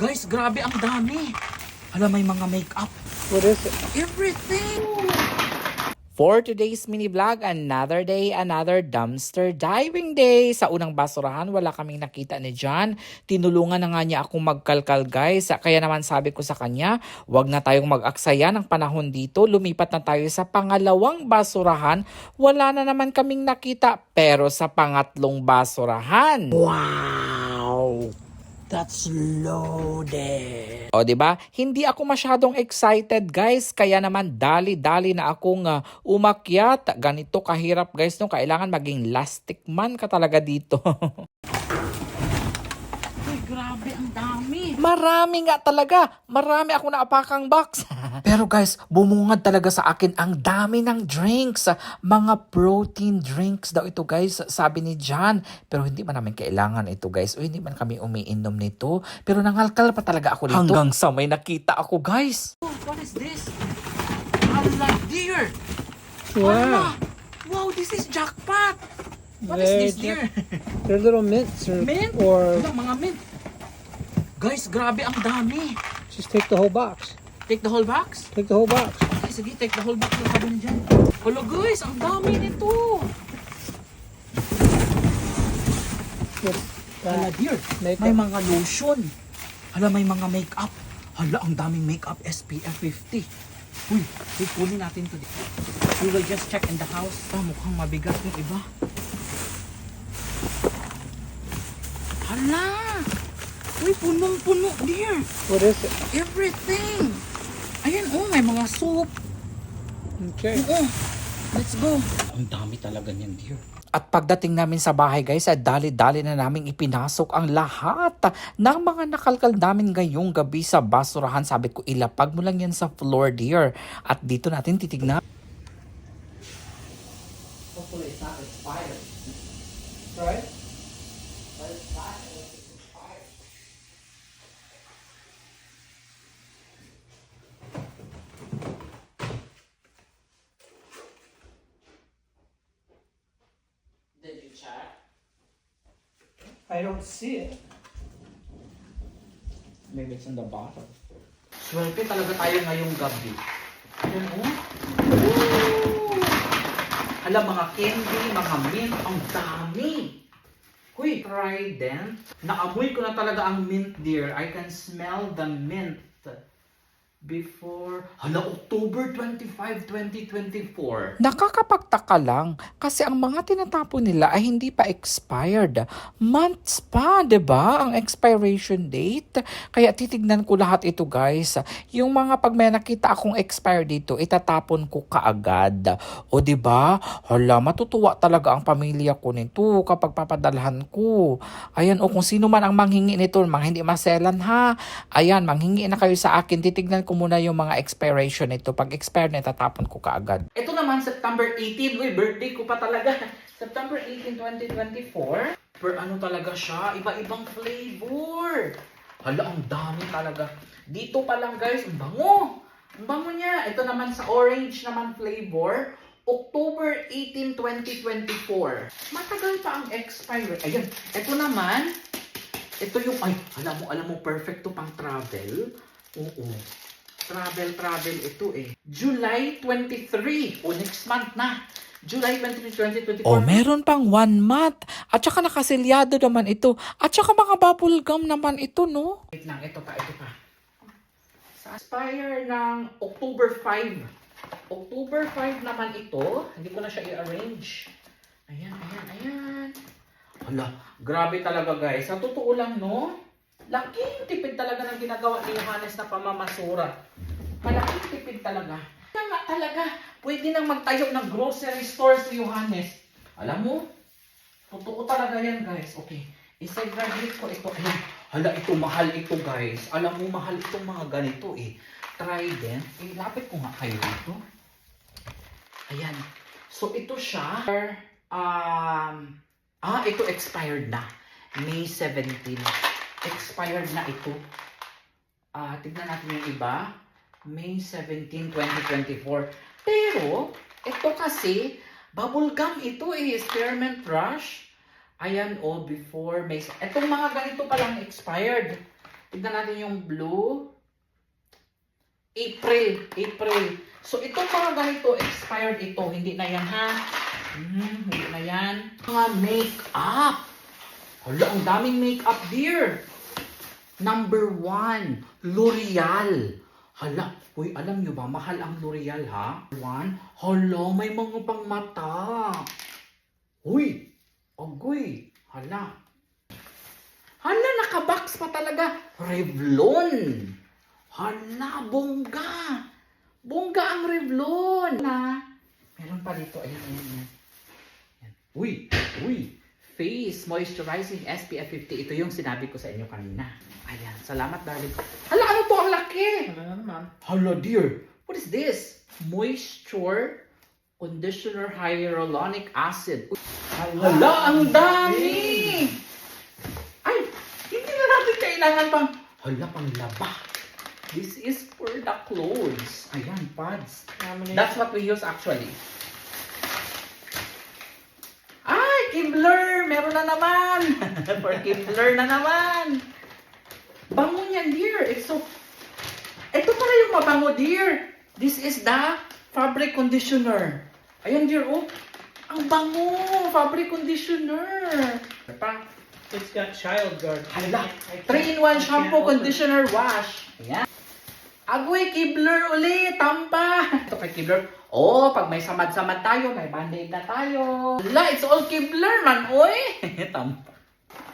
Guys, grabe ang dami. Hala, may mga makeup. What is it? Everything! For today's mini vlog, another day, another dumpster diving day. Sa unang basurahan, wala kaming nakita ni John. Tinulungan na nga niya akong magkalkal guys. Kaya naman sabi ko sa kanya, wag na tayong mag-aksaya ng panahon dito. Lumipat na tayo sa pangalawang basurahan. Wala na naman kaming nakita. Pero sa pangatlong basurahan, wow! That's loaded. O, di ba? Hindi ako masyadong excited, guys. Kaya naman dali-dali na akong uh, umakyat. Ganito kahirap, guys, no? Kailangan maging lastic man ka talaga dito. Grabe, ang dami. Marami nga talaga. Marami ako naapakang box. Pero guys, bumungad talaga sa akin ang dami ng drinks. Mga protein drinks daw ito guys, sabi ni John. Pero hindi man namin kailangan ito guys. O hindi man kami umiinom nito. Pero nangalkal pa talaga ako nito. Hanggang sa may nakita ako guys. Oh, what is this? Ala, deer! Wow. Wow, this is jackpot! What Very is this, deer? They're little mints or, Mint? or Ano, mga mint. Guys, grabe ang dami. just take the whole box. Take the whole box? Take the whole box. Okay, sige, take the whole box ng sabi dyan. Hello guys, ang dami nito. What's Hala, dear, Makeup. may mga lotion. Hala, may mga makeup. Hala, ang daming makeup SPF 50. Uy, wait, kunin natin to. We will just check in the house. Ah, mukhang mabigat yung iba. Hala! Uy, punong-puno, dear. What is it? Everything. Ayan, oh, may mga soup. Okay. Oo. Let's go. Ang dami talaga niyan, dear. At pagdating namin sa bahay guys, ay dali-dali na naming ipinasok ang lahat ng mga nakalkal namin ngayong gabi sa basurahan. Sabi ko, ilapag mo lang yan sa floor, dear. At dito natin titignan. Hopefully it's not expired. Right? Did you check? I don't see it. Maybe it's in the bottom. Swerte talaga tayo ngayong gabi. Ayan oh. Alam, mga candy, mga mint, ang dami. Huy, Trident. Naamoy ko na talaga ang mint, dear. I can smell the mint. Before, hala, October 25, 2024. Nakakapagtaka lang kasi ang mga tinatapon nila ay hindi pa expired. Months pa, 'di ba Ang expiration date. Kaya titignan ko lahat ito, guys. Yung mga pag may nakita akong expired dito, itatapon ko kaagad. O 'di ba Hala, matutuwa talaga ang pamilya ko nito kapag papadalhan ko. Ayan, o kung sino man ang manghingi nito, mga hindi maselan ha. Ayan, manghingi na kayo sa akin. Titignan ko muna yung mga expiration nito. Pag expired na, tatapon ko kaagad. Ito naman, September 18. Uy, birthday ko pa talaga. September 18, 2024. Per ano talaga siya? Iba-ibang flavor. Hala, ang dami talaga. Dito pa lang guys, ang bango. Ang bango niya. Ito naman sa orange naman flavor. October 18, 2024. Matagal pa ang expiry. Ayan. Ito naman, ito yung, ay, alam mo, alam mo, perfect to pang travel. Oo. Travel, travel ito eh. July 23. O, next month na. July 23, 2024. Oh, meron pang one month. At saka nakasilyado naman ito. At saka mga bubble gum naman ito, no? Wait lang, ito pa, ito pa. Sa expire ng October 5. October 5 naman ito. Hindi ko na siya i-arrange. Ayan, ayan, ayan. Hala, grabe talaga guys. Sa totoo lang, no? Laking tipid talaga ng ginagawa ni Johannes na pamamasura. Malaking tipid talaga. Kaya nga talaga, pwede nang magtayo ng grocery store si Johannes. Alam mo, totoo talaga yan guys. Okay, isa-graduate ko ito. Ayan, hala ito, mahal ito guys. Alam mo, mahal itong mga ganito eh. Trident. Eh, lapit ko nga kayo dito. Ayan. So, ito siya. Um, ah, ito expired na. May 17. Expired na ito. Ah, tignan natin yung iba. May 17, 2024. Pero, ito kasi, bubble ito eh. Spearmint Rush. Ayan, oh, before may... Itong mga ganito pa lang expired. Tignan natin yung blue. April. April. So, itong mga ganito, expired ito. Hindi na yan, ha? Hmm, hindi na yan. Mga make-up. Hala, ang daming make-up dear. Number one, L'Oreal. Hala, uy, alam nyo ba, mahal ang L'Oreal, ha? One, hala, may mga pang mata. Uy, agoy, hala. Hala, nakabox pa talaga. Revlon. Hala, bongga. Bongga ang Revlon. Na, meron pa dito. Ayan, ayan. Ayan. Uy, uy. Face Moisturizing SPF 50. Ito yung sinabi ko sa inyo kanina. Ayan, salamat darling. Hala, ano to? Ang laki. Na? Hala, dear. What is this? Moisture Conditioner Hyaluronic Acid. Uy, Hala, ang dami! Ay, hindi na natin kailangan pang, hala, pang laba. This is for the clothes. Ayan, pads. That's what we use actually. Ay, Kibler! Meron na naman! for Kibler na naman! Bango niyan, dear. It's so... Ito pala yung mabango, dear. This is the fabric conditioner. Ayan, dear, oh. Ang bango! Fabric conditioner. Pa, It's got child guard. Hala, I can't- 3-in-1 I shampoo, conditioner, wash. Ayan. Agoy, Kibler ulit, tamba. Ito kay Kibler. Oh, pag may samad-samad tayo, may band-aid na tayo. Hala, it's all Kibler man, oy. tamba.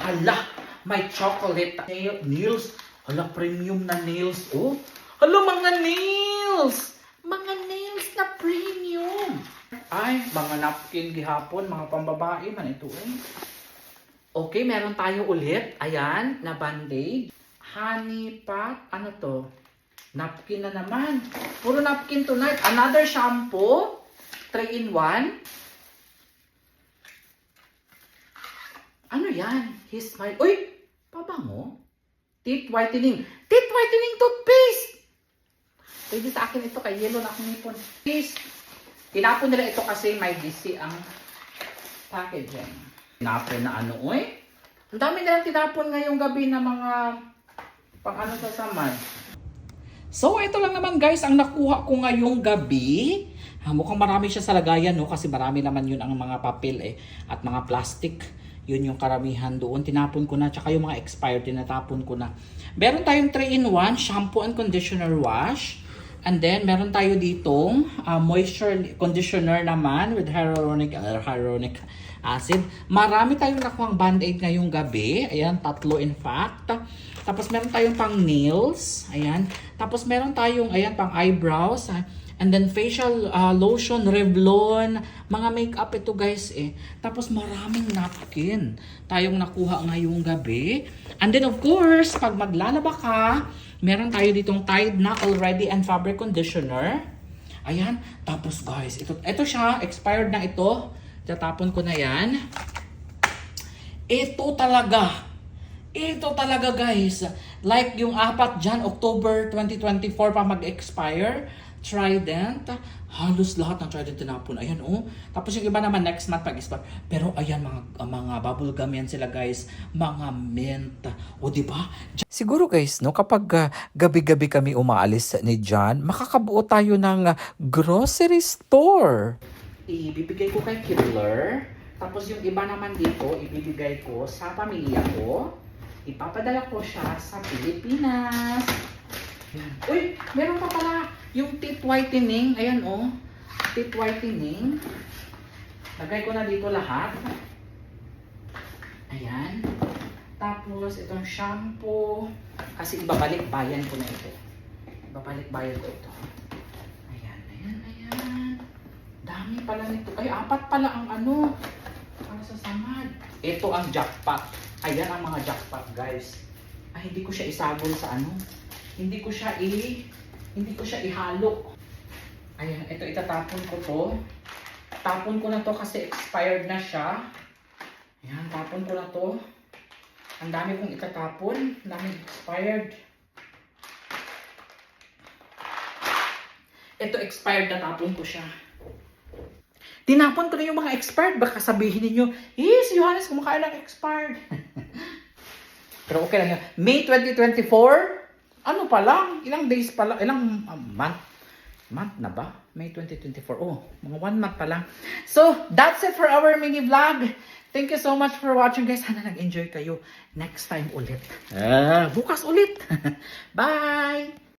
Hala, may chocolate nail, nails. Hala, premium na nails, oh. Hala, mga nails. Mga nails na premium. Ay, mga napkin gihapon, mga pambabae man ito, eh. Okay, meron tayo ulit. Ayan, na band-aid. Honey pot. Ano to? Napkin na naman. Puro napkin tonight. Another shampoo. 3 in 1. Ano yan? His smile. Uy! Pabango? Teeth whitening. Teeth whitening toothpaste! Pwede sa akin ito kay yellow na akong nipon. Please. Tinapon nila ito kasi may DC ang packaging. Tinapon na ano, uy. Ang dami nilang tinapon ngayong gabi na mga pang ano sa samad. So, ito lang naman guys ang nakuha ko ngayong gabi. Ah, mukhang marami siya sa lagayan, no? Kasi marami naman yun ang mga papel eh. At mga plastic. Yun yung karamihan doon. Tinapon ko na. Tsaka yung mga expired, tinatapon ko na. Meron tayong 3-in-1 shampoo and conditioner wash. And then, meron tayo ditong ah, moisture conditioner naman with hyaluronic, uh, hyaluronic acid. Marami tayong nakuhang band-aid ngayong gabi. Ayan, tatlo in fact. Tapos meron tayong pang nails. Ayan. Tapos meron tayong, ayan, pang eyebrows. And then facial ah, lotion, Revlon, mga makeup ito guys eh. Tapos maraming napkin tayong nakuha ngayong gabi. And then of course, pag maglalaba ka, meron tayo ditong Tide na already and fabric conditioner. Ayan. Tapos guys, ito, ito siya, expired na ito. Tatapon ko na yan. Ito talaga. Ito talaga guys. Like yung apat dyan, October 2024 pa mag-expire. Trident. Halos lahat ng Trident tinapon. Ayan oh. Tapos yung iba naman next month pag-expire. Pero ayan mga, mga bubble gum yan sila guys. Mga mint. O di ba? Siguro guys, no, kapag ah, gabi-gabi kami umaalis ni John, makakabuo tayo ng ah, grocery store. ibibigay ko kay Kibler. Tapos yung iba naman dito, ibibigay ko sa pamilya ko. Ipapadala ko siya sa Pilipinas. Uy, meron pa pala yung teeth whitening. Ayan oh. Teeth whitening. Lagay ko na dito lahat. Ayan. Tapos itong shampoo. Kasi ibabalik bayan ko na ito. Ibabalik bayan ko ito. Ayan, ayan, ayan. Dami pala nito. Ay, apat pala ang ano. Para sa samad. Ito ang jackpot. Ayan ang mga jackpot, guys. Ay, hindi ko siya isagol sa ano. Hindi ko siya i... Hindi ko siya ihalo. Ayan, ito itatapon ko to. Tapon ko na to kasi expired na siya. Ayan, tapon ko na to. Ang dami kong itatapon. Ang dami expired. Ito expired na tapon ko siya. Tinapon ko na yung mga expired. Baka sabihin ninyo, eh, si Johannes kumakain ng expired. Pero okay lang yan. May 2024? Ano pa lang? Ilang days pa lang? Ilang um, month? Month na ba? May 2024. Oh, mga one month pa lang. So, that's it for our mini vlog. Thank you so much for watching guys. Sana nag-enjoy kayo. Next time ulit. Ah, bukas ulit. Bye!